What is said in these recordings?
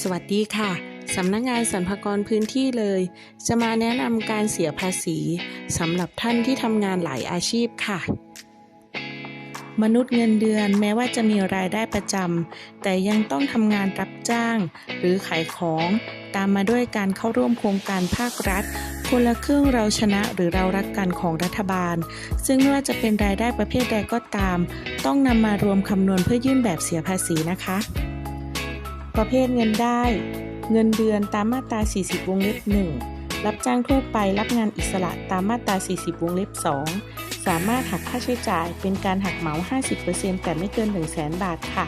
สวัสดีค่ะ สำนักงานสรรพากรพื้นที่เลย จะมาแนะนำการเสียภาษีสำหรับท่านที่ทำงานหลายอาชีพค่ะ มนุษย์เงินเดือนแม้ว่าจะมีรายได้ประจำแต่ยังต้องทำงานรับจ้าง หรือขายของ ตามมาด้วยการเข้าร่วมโครงการภาครัฐคนละครึ่งเราชนะหรือเรารักกันของรัฐบาล ซึ่งไม่ว่าจะเป็นรายได้ประเภทใดก็ตาม ต้องนำมารวมคำนวณเพื่อยื่นแบบเสียภาษีนะคะ ประเภทเงินได้ เงินเดือนตามมาตรา 40 วงเล็บ 1 รับจ้างทั่วไปรับงานอิสระตามมาตรา 40 วงเล็บ 2 สามารถหักค่าใช้จ่ายเป็นการหักเหมา 50%แต่ไม่เกิน 100,000 บาทค่ะ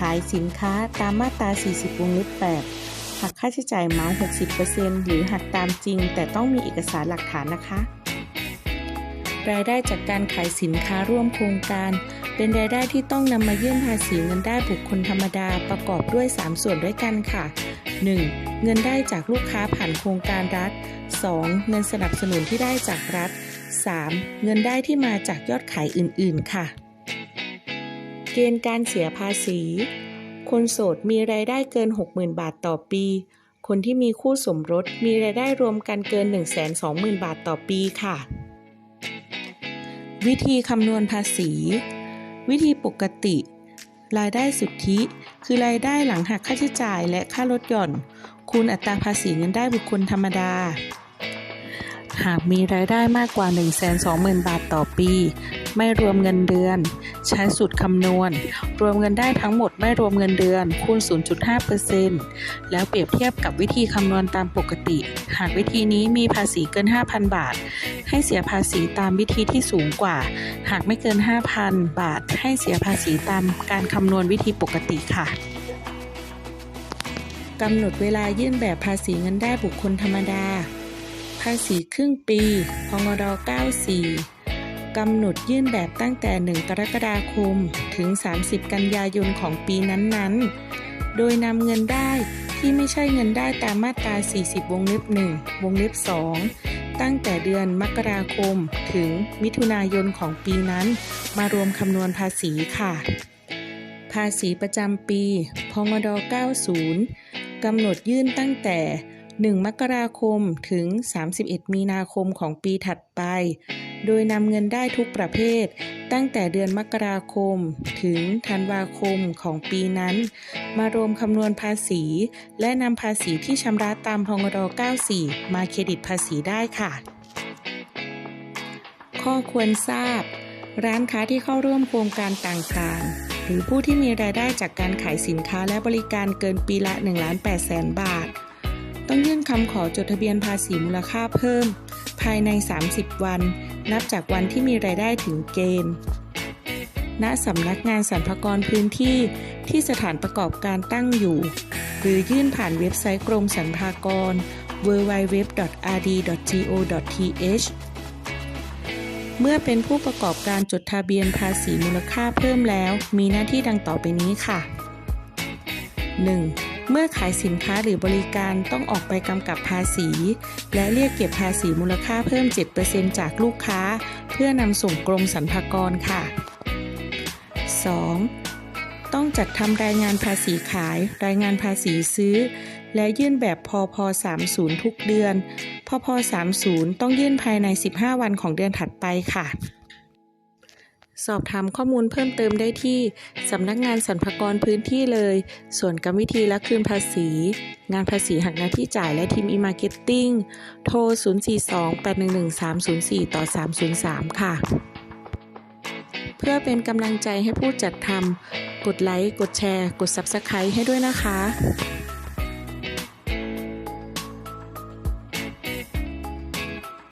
ขายสินค้าตามมาตรา 40 วงเล็บ 8 หักค่าใช้จ่ายเหมา 60%หรือหักตามจริง แต่ต้องมีเอกสารหลักฐานนะคะ รายได้จากการขายสินค้าร่วมโครงการ เป็นรายได้ที่ต้องนำมายื่นภาษีเงินได้บุคคลธรรมดาประกอบด้วย 3 ส่วนด้วยกันค่ะ 1. เงินได้จากลูกค้าผ่านโครงการรัฐ 2. เงินสนับสนุนที่ได้จากรัฐ 3. เงินได้ที่มาจากยอดขายอื่นๆ ค่ะ เกณฑ์การเสียภาษี คนโสดมีรายได้เกิน 60,000 บาทต่อปี คนที่มีคู่สมรสมีรายได้รวมกันเกิน 120,000 บาทต่อปีค่ะ วิธีคำนวณภาษี วิธีปกติ รายได้สุทธิ คือรายได้หลังหักค่าใช้จ่ายและค่าลดหย่อน คูณอัตราภาษีเงินได้บุคคลธรรมดา หากมีรายได้มากกว่า 120,000 บาทต่อปี ไม่รวมเงินเดือน ใช้สูตรคำนวณ รวมเงินได้ทั้งหมดไม่รวมเงินเดือน คูณ 0.5%แล้วเปรียบเทียบกับวิธีคำนวณตามปกติ หากวิธีนี้มีภาษีเกิน 5,000 บาท ให้เสียภาษีตามวิธีที่สูงกว่า หากไม่เกิน 5,000 บาท ให้เสียภาษีตามการคำนวณวิธีปกติค่ะกำหนดเวลายื่นแบบภาษีเงินได้บุคคลธรรมดา ภาษีครึ่งปี พงด 94 กำหนดยื่นแบบตั้งแต่ 1 กรกฎาคม ถึง 30 กันยายนของปีนั้นๆ โดยนำเงินได้ที่ไม่ใช่เงินได้ตามมาตรา 40 วงเล็บ 1 วงเล็บ 2 ตั้งแต่เดือนมกราคม ถึงมิถุนายนของปีนั้น มารวมคำนวณภาษีค่ะ ภาษีประจำปี พงด90กำหนดยื่นตั้งแต่ 1 มกราคมถึง 31 มีนาคมของปีถัดไป โดยนำเงินได้ทุกประเภท ตั้งแต่เดือนมกราคมถึงธันวาคมของปีนั้น มารวมคำนวณภาษี และนำภาษีที่ชำระตามพงด94 มาเครดิตภาษีได้ค่ะ ข้อควรทราบ ร้านค้าที่เข้าร่วมโครงการต่างๆหรือผู้ที่มีรายได้จากการขายสินค้าและบริการเกินปีละ1ล้าน8แสนบาท ต้องยื่นคำขอจดทะเบียนภาษีมูลค่าเพิ่ม ภายใน 30 วัน นับจากวันที่มีรายได้ถึงเกณฑ์ ณสำนักงานสรรพากรพื้นที่ที่สถานประกอบการตั้งอยู่ หรือยื่นผ่านเว็บไซต์กรมสรรพากร www.rd.go.th เมื่อเป็นผู้ประกอบการจดทะเบียนภาษีมูลค่าเพิ่มแล้ว มีหน้าที่ดังต่อไปนี้ค่ะ 1. เมื่อขายสินค้าหรือบริการต้องออกไปกำกับภาษี และเรียกเก็บภาษีมูลค่าเพิ่ม 7%จากลูกค้า เพื่อนำส่งกรมสรรพากรค่ะ 2. ต้องจัดทำรายงานภาษีขาย รายงานภาษีซื้อ และยื่นแบบพพ30 ทุกเดือนพพ30 ต้องยื่นภายใน 15 วันของเดือนถัดไปค่ะ สอบถามข้อมูลเพิ่มเติมได้ที่ สำนักงานสรรพากรพื้นที่เลย ส่วนกรรมวิธีและคืนภาษี งานภาษีหักหน้าที่จ่ายและทีม e-marketing โทร 042-811-304 ต่อ 303 ค่ะ เพื่อเป็นกำลังใจให้ผู้จัดทำกดไลค์ กดแชร์ กด Subscribe ให้ด้วยนะคะ